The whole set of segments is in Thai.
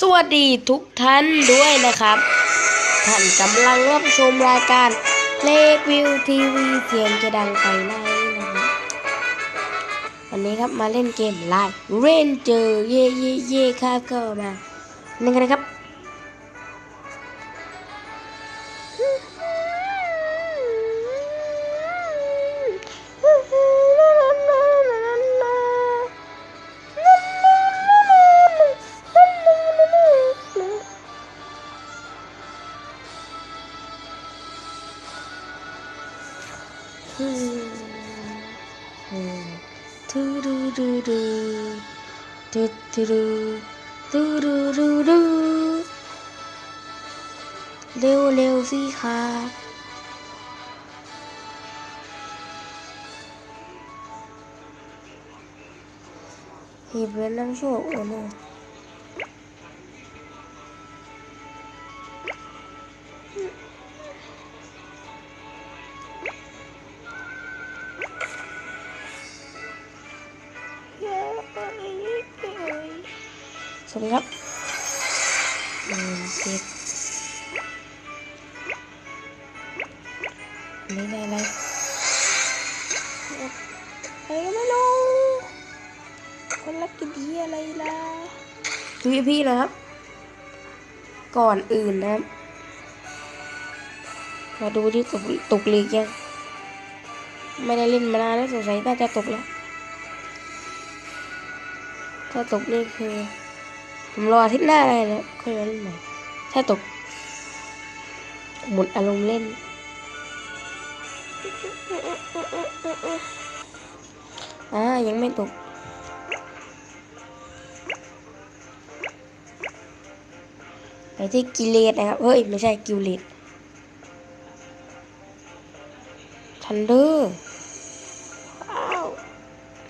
สวัสดีทุกท่านด้วยนะครับ ท่านกำลังรับชมรายการเลกวิวทีวีเสียงจะดังไปไหนนะครับวันนี้ครับมาเล่นเกมไลน์เรนเจอร์เย่เย่เย่ครับเข้ามาเล่นกันนะครับ ดูดูดูดูดูเร็วเร็วสิครับเหีบเรื่องนั่งโชว์โอ้โห คนละกินที่อะไรล่ะดูพี่นะครับ ก่อนอื่นนะครับ มาดูที่ตกตกลีกยังไม่ได้เล่นมานานแล้วสงสัยน่าจะตกแล้ว ถ้าตกนี่คือ ผมรออาทิตย์หน้าอะไรแล้วค่อยมาเล่นใหม่ ถ้าตก หมดอารมณ์เล่น อ่ายังไม่ตก ที่กิเลสนะครับ เฮ้ย ไม่ใช่กิเลสทันเดอร์ว้าว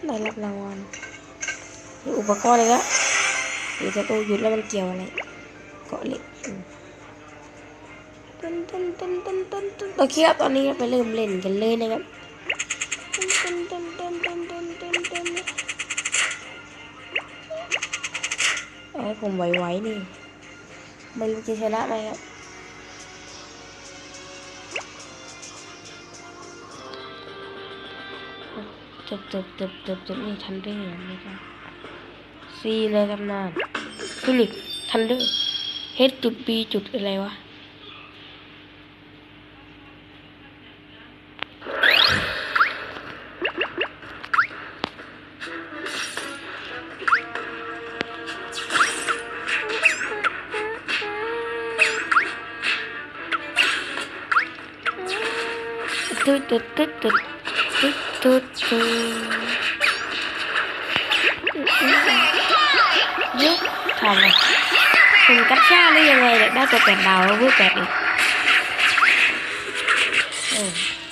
ได้รับรางวัลมีอุปกรณ์อะไรละหรือจะตัวหยุดแล้วมันเกี่ยวอะไรเกาะเหล็กตึนตึนตึนตึนตึนตึนโอเคครับตอนนี้เราไปเริ่มเล่นกันเลยนะครับตึนตึนตึนตึนตึนตึนตึนตึนเอาผมไหวๆนี่ ไม่รู้จะชนะไหมครับจบจบจบจบจบนี่ทันเดอร์นะครับซีเลยตำนานฟิลิปทันเดอร์เฮดจุดบีจุดอะไรวะ tu tu tu tu tu tu tu giết thằng này cùng cách xa đi như vậy đã có kẹp đầu với kẹp được ừ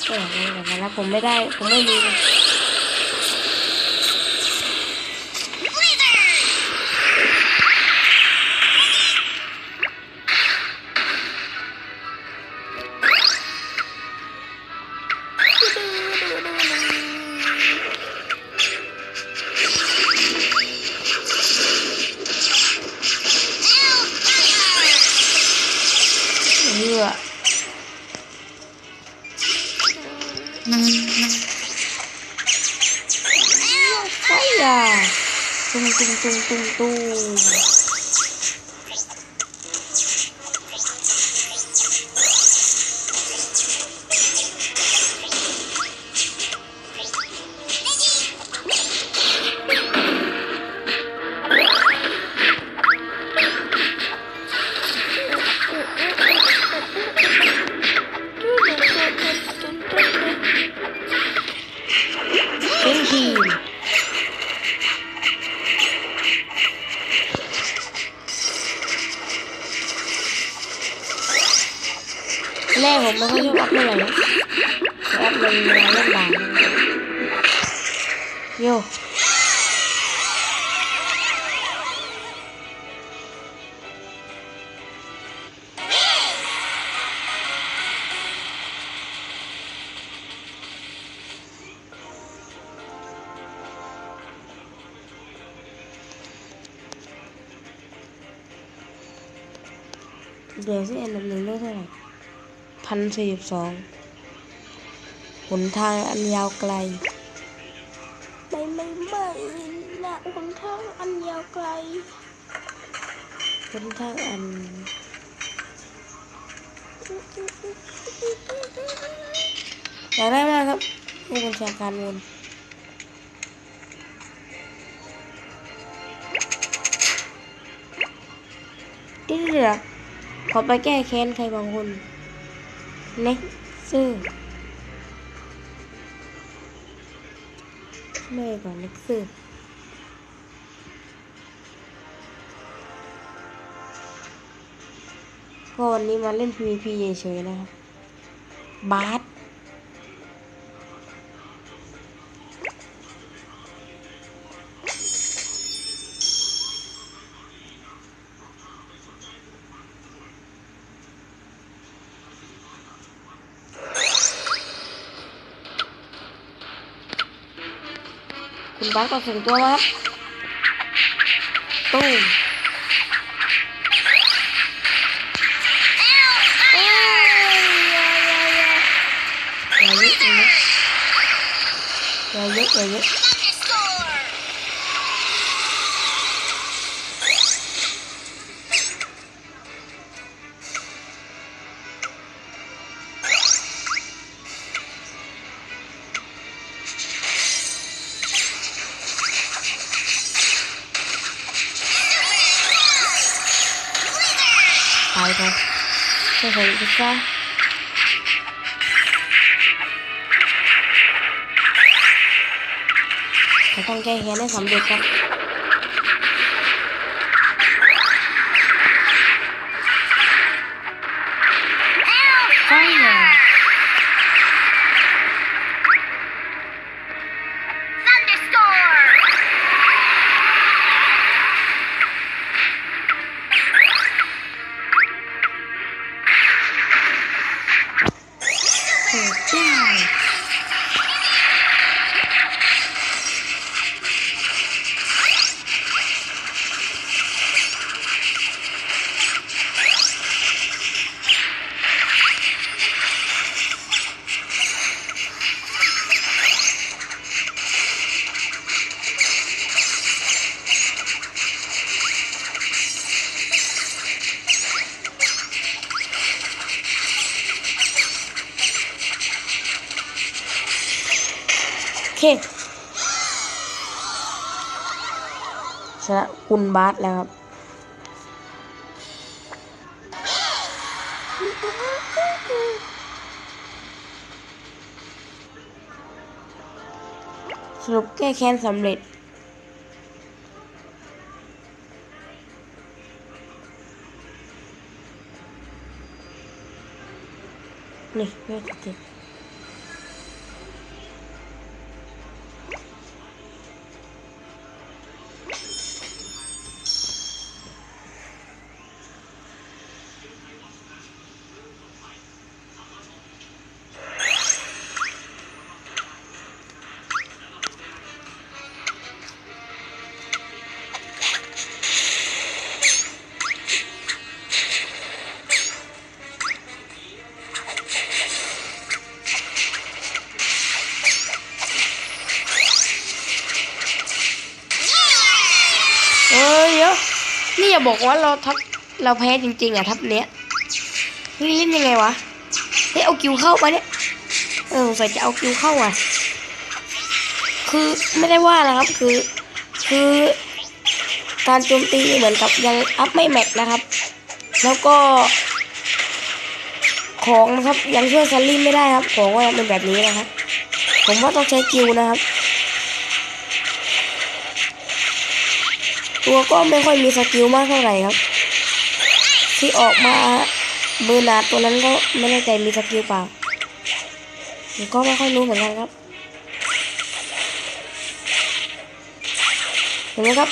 cái này là nó cũng ไม่ได้ผมไม่มี ゃん。トントントントントン。Thank you. nó không giúp up lên này sẽ up lên lên bàn. Vô. Đều sẽ là lần lên thôi này. ันสี่สองหนทางอันยาวไกล ไม่ไม่ไม่นะหนทางอันยาวไกลหนทางอันอยากได้มากครับผู้บัญชาการวนเดี๋ยวขอไปแก้แค้นใครบางคน เน็กซื่อไม่ก่อนเน็กซื่อก็วันนี้มาเล่น PVP เฉยๆนะครับบาส คุณบาสก็ส่งตัวมาค ไม่เคยพิซซ่าเโเจ้าโอเคชนะคุณบาสแล้วครับสรุปแก้แค้นสำเร็จนี่แม่ติด บอกว่าเราทับเราแพ้จริงๆอะทับเนี้ยเฮ้ยเล่นยังไงวะเฮ้ยเอากิวเข้าไปเนี่ยเออสงสัยจะเอากิวเข้าอะ คือไม่ได้ว่านะครับคือ คือการโจมตีเหมือนกับยังอัพไม่แม็กนะครับ แล้วก็ ของนะครับยังช่วยซัลลี่ไม่ได้ครับ ของก็ยังเป็นแบบนี้นะครับ ผมว่าต้องใช้กิวนะครับ ตัวก็ไม่ค่อยมีสกิลมากเท่าไหร่ครับ ที่ออกมาเบอร์นาตัวนั้นก็ไม่แน่ใจมีสกิลเปล่าผมก็ไม่ค่อยรู้เหมือนกันครับเห็นไหมครับ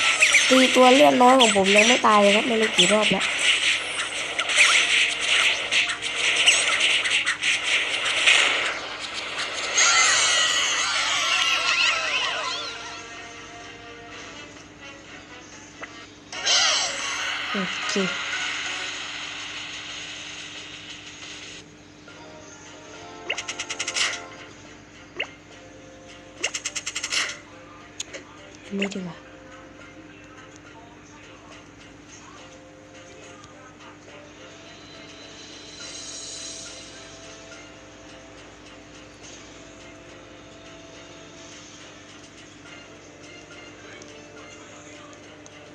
ตีตัวเลือดน้อยของผมยังไม่ตายเลยครับไม่รู้กี่รอบแล้ว chi đi chưa à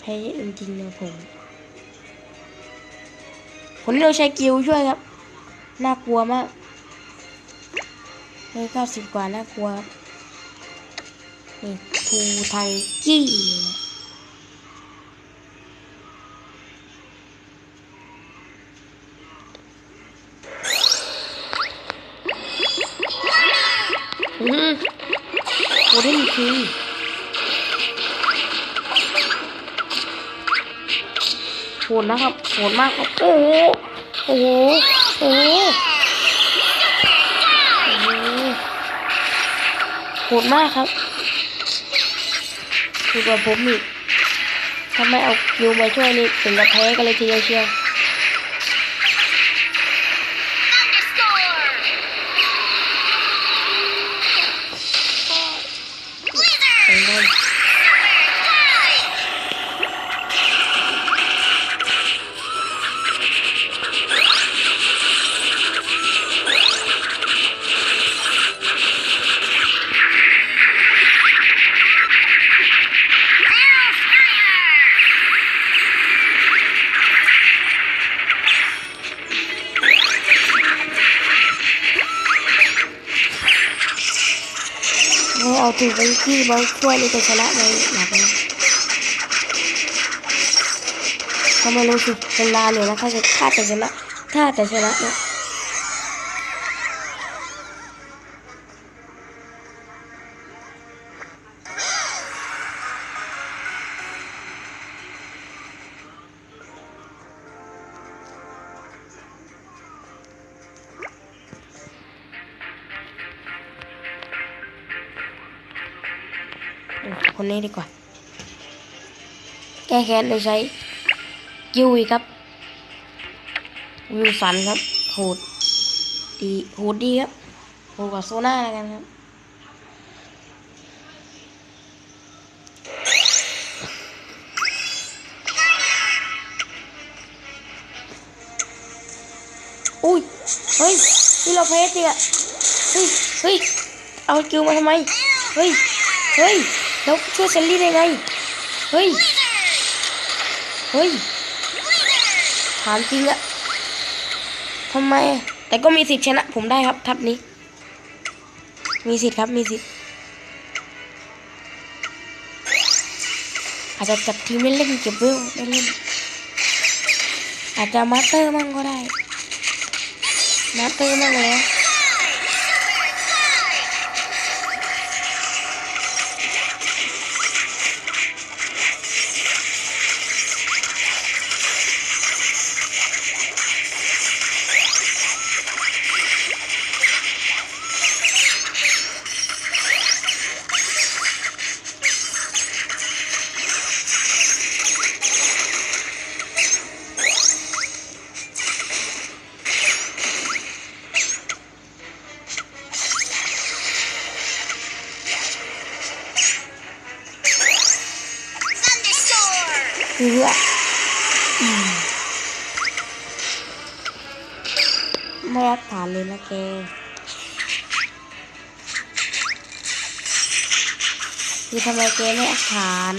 thấy anh chinh nó phụng คนที่เราใช้กิลช่วยครับ น่ากลัวมากเลยเก้าสิบกว่าน่ากลัวครับนี่ทูทังกี้นะอืมโหได้มีคิวโหดนะครับโหดมากครับโอ้โห โอ้โหโอ้โหโหโหดมากครับคือกับผมอีกถ้าไม่เอาคิวมาช่วยนี่ถึงจะแพ้กันเลยทีเดียวเชียว เอาถึงไปที่บอลช่วยในี่จะชนะในหลับเลยทำไมรู้สึกเวลาเหลือแล้วถ้าจะถ้าจะชนะถ้าจะชนะเนี่ย คนนี้ดีกว่า แก้แค้นโดยใช้กิวีครับ วิวสันครับโหดดีโหดดีครับโหดกว่าโซน่าแล้วกันครับอุ้ย เฮ้ยนี่เราเพชรเนี่ยเฮ้ย เฮ้ย เอากิวมาทำไม เฮ้ย เฮ้ย แล้วช่วยเซลลี่ได้ไง เฮ้ย เฮ้ย ถามจริงอะทำไม แต่ก็มีสิทธิ์ชนะ ผมได้ครับ ทับนี้ มีสิทธิ์ครับ มีสิทธิ์ อาจจะจัดทีมเล่นๆเก็บเวลเล่น อาจจะมาสเตอร์มั่งก็ได้ มาสเตอร์มั่งแล้ว เพื่ออืมไม่รักฐานเลยนะแกคือทำไมแกไม่รักฐาน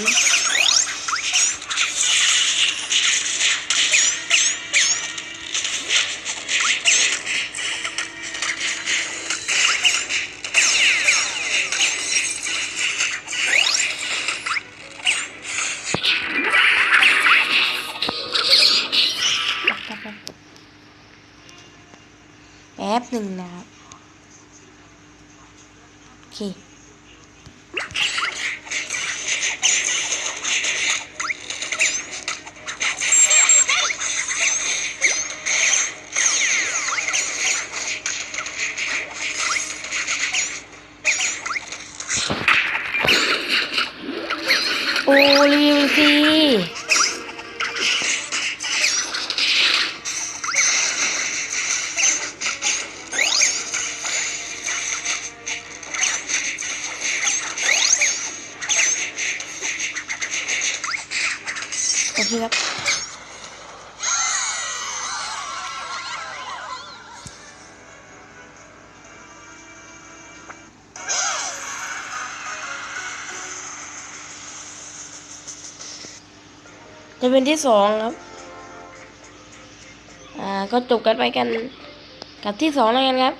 ปูรีวิวสิโอเคครับ จะเป็นที่สองครับ อ่า ก็จบกันไปกันกับที่สองแล้วกันครับ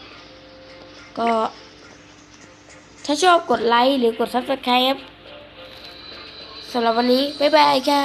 ก็ ถ้าชอบกดไลค์หรือกดซับสไครต์ครับสำหรับวันนี้ บ๊ายบายค่ะ